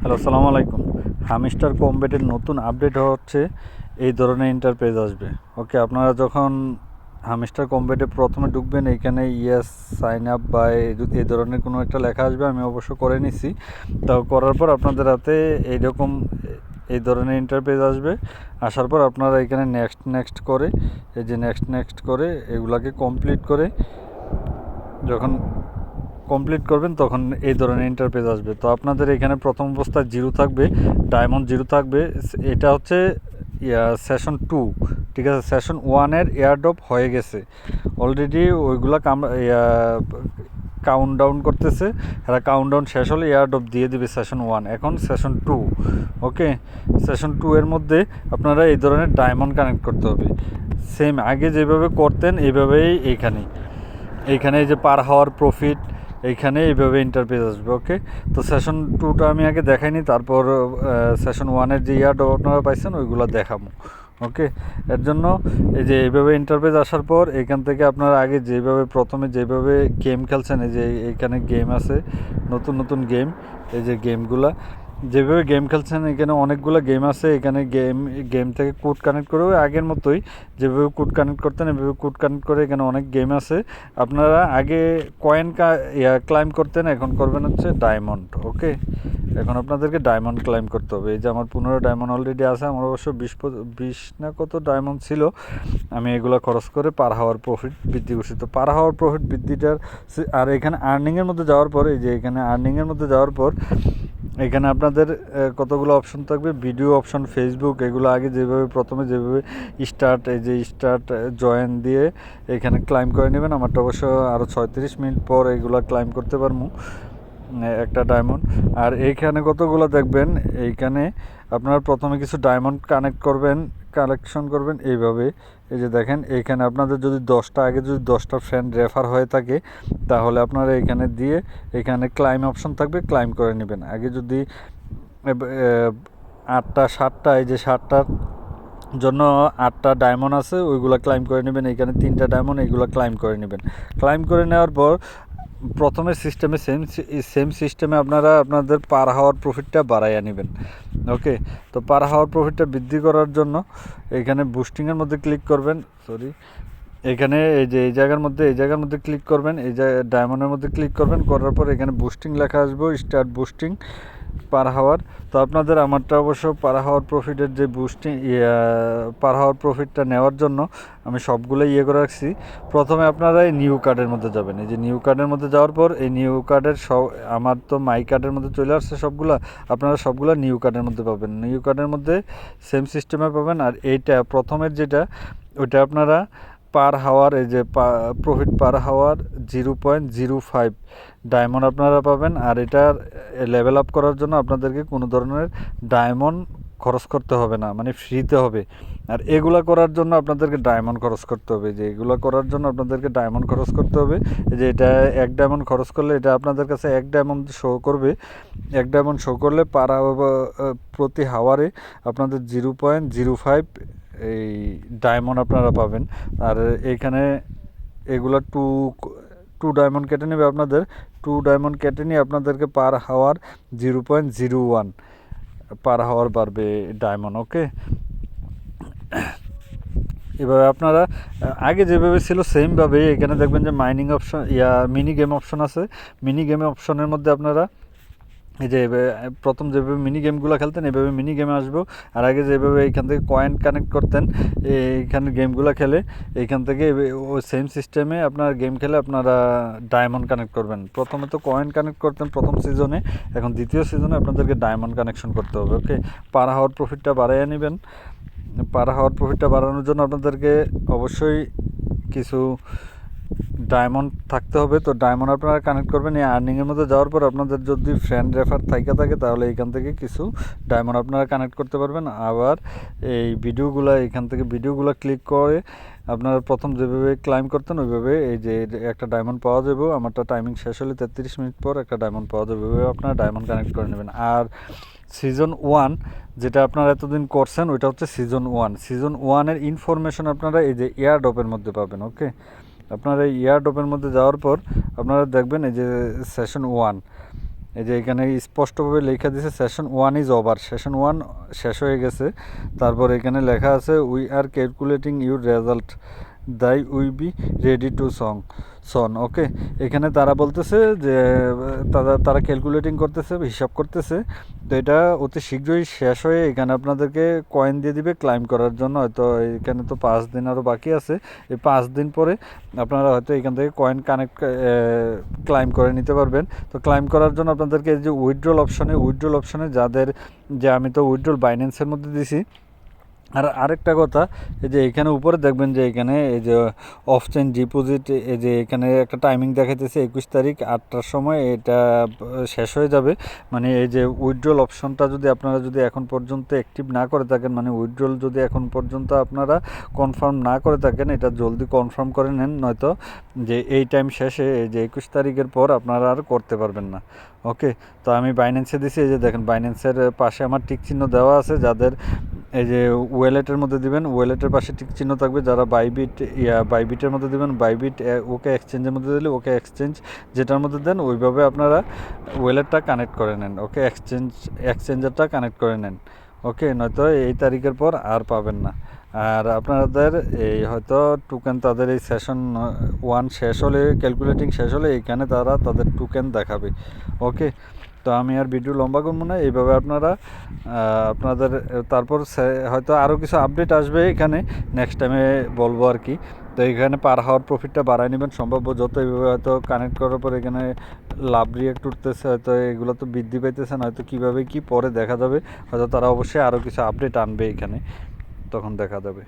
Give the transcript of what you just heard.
Hello, আসসালামু আলাইকুম। Hamster কমবেটের নতুন আপডেট হচ্ছে, এই ধরনের ইন্টারপেজ আসবে। ওকে, আপনারা যখন হামিস্টার কমবেটে প্রথমে ঢুকবেন এইখানে ইয়েস সাইন আপ বা এই- এই ধরনের কোনো একটা লেখা আসবে, আমি অবশ্য করে নিছি। তাও করার পর আপনাদের হাতে এইরকম এই ধরনের ইন্টারপেজ আসবে। আসার পর আপনারা এখানে নেক্সট নেক্সট করে, এই যে নেক্সট নেক্সট করে এগুলাকে কমপ্লিট করে যখন কমপ্লিট করবেন, তখন এই ধরনের ইন্টারপেজ আসবে। তো আপনাদের এখানে প্রথম অবস্থায় জিরো থাকবে ডায়মন্ড জিরো থাকবে। এটা হচ্ছে সেশন টু ঠিক আছে? সেশন ওয়ানের এয়ারড্রপ হয়ে গেছে। অলরেডি ওইগুলা কাম কাউন্ট ডাউন করতেছে। এরা কাউন্ট ডাউন শেষ হলে এয়ারড্রপ দিয়ে দিবে সেশন ওয়ান এখন session two okay session two এর মধ্যে আপনারা এই ধরনের ডায়মন্ড কানেক্ট করতে হবে। সেম আগে যেভাবে করতেন এইভাবেই এইখানে। এইখানে যে পার হওয়ার প্রফিট এইখানে এইভাবে ইন্টারপেজ আসবে ওকে তো সেশন টুটা আমি আগে দেখাইনি, তারপর সেশন ওয়ানের যে ইয়ার্ড আপনারা পাইছেন, ওইগুলো দেখাবো ওকে এর জন্য এই যে এইভাবে ইন্টারপেজ আসার পর, এখান থেকে আপনারা আগে যেভাবে, প্রথমে যেভাবে গেম খেলছেন, এই যে এইখানে গেম আছে, নতুন নতুন গেম এই যে গেমগুলা যেভাবে গেম খেলছেন, এখানে অনেকগুলো গেম আছে। এখানে গেম গেম থেকে কোড কানেক্ট করে আগের মতোই যেভাবে কোড কানেক্ট করতেন, এভাবে কোড কানেক্ট করে এখানে অনেক গেম আছে। আপনারা আগে কয়েন ইয়া ক্লাইম করতেন, এখন করবেন হচ্ছে ডায়মন্ড ওকে এখন আপনাদেরকে ডায়মন্ড ক্লাইম করতে হবে। এই যে আমার পনেরো ডায়মন্ড অলরেডি আছে, আমার অবশ্য বিশ বিশ না কত ডায়মন্ড ছিল, আমি এগুলো খরচ করে পার হাওয়ার প্রফিট বৃদ্ধি করছি। তো পার হাওয়ার প্রফিট বৃদ্ধিটার আর এখানে আর্নিংয়ের মধ্যে যাওয়ার পর, এই যে এখানে আর্নিংয়ের মধ্যে যাওয়ার পর এখানে আপনাদের কতগুলো অপশন থাকবে? ভিডিও অপশন ফেসবুক এগুলো আগে যেভাবে, প্রথমে যেভাবে স্টার্ট এই যে স্টার্ট জয়েন দিয়ে এখানে ক্লাইম করে নেবেন। আমারটা অবশ্য আরও ছয়ত্রিশ মিনিট পর এগুলো ক্লাইম করতে পারব একটা ডায়মন্ড আর এইখানে কতগুলো দেখবেন? এইখানে আপনারা প্রথমে কিছু ডায়মন্ড কানেক্ট করবেন কালেকশন করবেন এইভাবে। এই যে দেখেন এইখানে আপনাদের যদি দশটা, আগে যদি দশটা ফ্রেন্ড রেফার হয়ে থাকে, তাহলে আপনারা এখানে দিয়ে এখানে ক্লাইম অপশন থাকবে ক্লাইম করে নেবেন। আগে যদি আটটা, সাতটা, এই যে সাতটার জন্য আটটা ডায়মন্ড আছে, ওইগুলো ক্লাইম করে নেবেন। এখানে তিনটা ডায়মন্ড এইগুলো ক্লাইম করে নেবেন। ক্লাইম করে নেওয়ার পর প্রথমে সিস্টেমে সেম সেম সিস্টেমে আপনারা আপনাদের পার হাওয়ার প্রফিটটা বাড়াইয়া নেবেন। ওকে তো পার হাওয়ার প্রফিটটা বৃদ্ধি করার জন্য এখানে বুস্টিংয়ের মধ্যে ক্লিক করবেন। সরি এখানে এই যে, এই জায়গার মধ্যে, এই জায়গার মধ্যে ক্লিক করবেন। এই জায়গায় ডায়মন্ডের মধ্যে ক্লিক করবেন। করার পর এখানে বুস্টিং লেখা আসবে স্টার্ট বুস্টিং পার হাওয়ার। তো আপনাদের আমারটা অবশ্য পার হাওয়ার প্রফিটের যে বুস্টিং পার হাওয়ার প্রফিটটা নেওয়ার জন্য আমি সবগুলো ইয়ে করে রাখছি। প্রথমে আপনারা এই নিউ কার্ডের মধ্যে যাবেন। এই যে নিউ কার্ডের মধ্যে যাওয়ার পর এই নিউ কার্ডের সব, আমার তো মাই কার্ডের মধ্যে চলে আসছে সবগুলো, আপনারা সবগুলো নিউ কার্ডের মধ্যে পাবেন। নিউ কার্ডের মধ্যে সেম সিস্টেমে পাবেন। আর এইটা প্রথমের যেটা, ওইটা আপনারা পার হাওয়ার, এই যে profit per hour zero point zero five. Diamond আপনারা পাবেন আর এটার লেভেল আপ করার জন্য আপনাদেরকে কোনো ধরনের ডায়মন্ড খরচ করতে হবে না মানে ফ্রিতে হবে। আর এগুলা করার জন্য আপনাদেরকে ডায়মন্ড খরচ করতে হবে। যে এগুলো করার জন্য আপনাদেরকে ডায়মন্ড খরচ করতে হবে যে এটা এক ডায়মন্ড খরচ করলে এটা আপনাদের কাছে এক ডায়মন্ড শো করবে। এক ডায়মন্ড শো করলে পার প্রতি হাওয়ারে আপনাদের জিরো পয়েন্ট জিরো ফাইভ এই ডায়মন্ড আপনারা পাবেন। আর এইখানে এগুলা টু টু ডায়মন্ড কেটে নেবে আপনাদের। টু ডায়মন্ড কেটে নিয়ে আপনাদেরকে per hour zero point zero one per hour বাড়বে ডায়মন্ড ওকে এভাবে আপনারা, আগে যেভাবে ছিল সেমভাবে এখানে দেখবেন যে মাইনিং অপশন ইয়া মিনি গেম অপশন আছে। মিনি গেম অপশনের মধ্যে আপনারা যে এভাবে- প্রথম যেভাবে মিনি গেমগুলো খেলতেন এভাবে মিনি গেমে আসব। আর আগে যেভাবে এইখান থেকে কয়েন কানেক্ট করতেন এইখানে গেমগুলো খেলে এইখান থেকে ও সেম সিস্টেমে আপনার গেম খেলে আপনারা ডায়মন্ড কানেক্ট করবেন। প্রথমে তো কয়েন কানেক্ট করতেন প্রথম সিজনে এখন দ্বিতীয় সিজনে আপনাদেরকে ডায়মন্ড কানেকশন করতে হবে ওকে পার হাওয়ার প্রফিটটা বাড়াইয়া নেবেন। পার হাওয়ার প্রফিটটা বাড়ানোর জন্য আপনাদেরকে অবশ্যই কিছু ডায়মন্ড থাকতে হবে, তো ডায়মন্ড আপনারা কানেক্ট করবেন। এই আর্নিংয়ের মধ্যে যাওয়ার পর আপনাদের যদি ফ্রেন্ড রেফার থাইকা থাকে, তাহলে এখান থেকে কিছু ডায়মন্ড আপনারা কানেক্ট করতে পারবেন। আবার এই ভিডিওগুলো এখান থেকে ভিডিওগুলো ক্লিক করে আপনারা প্রথম যেভাবে ক্লাইম করতেন, ওইভাবে এই যে একটা ডায়মন্ড পাওয়া যাবে। আমারটা টাইমিং শেষ হলে তেত্রিশ মিনিট পর একটা ডায়মন্ড পাওয়া যাবে। ওইভাবে আপনারা ডায়মন্ড কানেক্ট করে নেবেন। আর সিজন ওয়ান যেটা আপনারা এতদিন করছেন, ওইটা হচ্ছে সিজন ওয়ান সিজন ওয়ানের ইনফরমেশন আপনারা এই যে এয়ারডপের মধ্যে পাবেন ওকে আপনারা এই এয়ারডপের মধ্যে যাওয়ার পর আপনারা দেখবেন এই যে সেশন ওয়ান এই যে এখানে স্পষ্টভাবে লেখা দিছে session one is over session one শেষ হয়ে গেছে। তারপর এখানে লেখা আছে we are calculating your result thy we be ready to song, soon, okay? এখানে তারা বলতেছে যে, তারা তারা ক্যালকুলেটিং করতেছে, হিসাব করতেছে। তো এটা অতি শীঘ্রই শেষ হয়ে এখানে আপনাদেরকে কয়েন দিয়ে দিবে ক্লাইম করার জন্য। হয়তো এখানে তো পাঁচ দিন আরও বাকি আছে। এই পাঁচ দিন পরে আপনারা হয়তো এখান থেকে কয়েন কানেক্ট ক্লাইম করে নিতে পারবেন। তো ক্লাইম করার জন্য আপনাদেরকে যে উইথড্রল অপশনে উইথড্রল অপশনে যাদের, যে আমি তো উইথড্রল বাইন্যান্সের মধ্যে দিছি আর আরেকটা কথা, এই যে এখানে উপরে দেখবেন যে এখানে এই যে অফ চেন ডিপোজিট এই যে এখানে একটা টাইমিং দেখাইতেছে একুশ তারিখ আটটার সময়, এটা শেষ হয়ে যাবে। মানে এই যে উইথড্রল অপশনটা যদি আপনারা যদি এখন পর্যন্ত অ্যাক্টিভ না করে থাকেন মানে উইথড্রল যদি এখন পর্যন্ত আপনারা কনফার্ম না করে থাকেন, এটা জলদি কনফার্ম করে নেন, নয়তো যে এই টাইম শেষে, এই যে একুশ তারিখের পর আপনারা আর করতে পারবেন না। ওকে তো আমি বাইন্যান্সে দিছি, এই যে দেখেন বাইন্যান্সের পাশে আমার টিক চিহ্ন দেওয়া আছে, যাদের এই যে ওয়েলেটের মধ্যে দিবেন, ওয়েলেটের পাশে টিক চিহ্ন থাকবে, যারা বাইবিট ইয়া বাইবিটের মধ্যে দিবেন বাইবিট ওকে এক্সচেঞ্জের মধ্যে দিলে ওকে এক্সচেঞ্জ যেটার মধ্যে দেন, ওইভাবে আপনারা ওয়েলেটটা কানেক্ট করে নেন, ওকে এক্সচেঞ্জ এক্সচেঞ্জারটা কানেক্ট করে নেন, ওকে? নয়তো এই তারিখের পর আর পাবেন না। আর আপনাদের এই হয়তো টোকেন তাদের এই সেশন ওয়ান শেষ হলে ক্যালকুলেটিং শেষ হলে, এইখানে তারা তাদের টোকেন দেখাবে, ওকে? তো আমি আর ভিডিও লম্বা করব না, এইভাবে আপনারা আপনাদের, তারপর হয়তো আরও কিছু আপডেট আসবে এখানে নেক্সট টাইমে বলব আর কি। তো এখানে পার হাওয়ার প্রফিটটা বাড়ায় নেবেন, সম্ভাব্য যত এইভাবে হয়তো কানেক্ট করার পর এখানে লাভ রিয়েক্ট উঠতেছে, হয়তো এগুলো তো বৃদ্ধি পাইতেছে না, হয়তো কীভাবে কী পরে দেখা যাবে, হয়তো তারা অবশ্যই আরও কিছু আপডেট আনবে এখানে, তখন দেখা যাবে।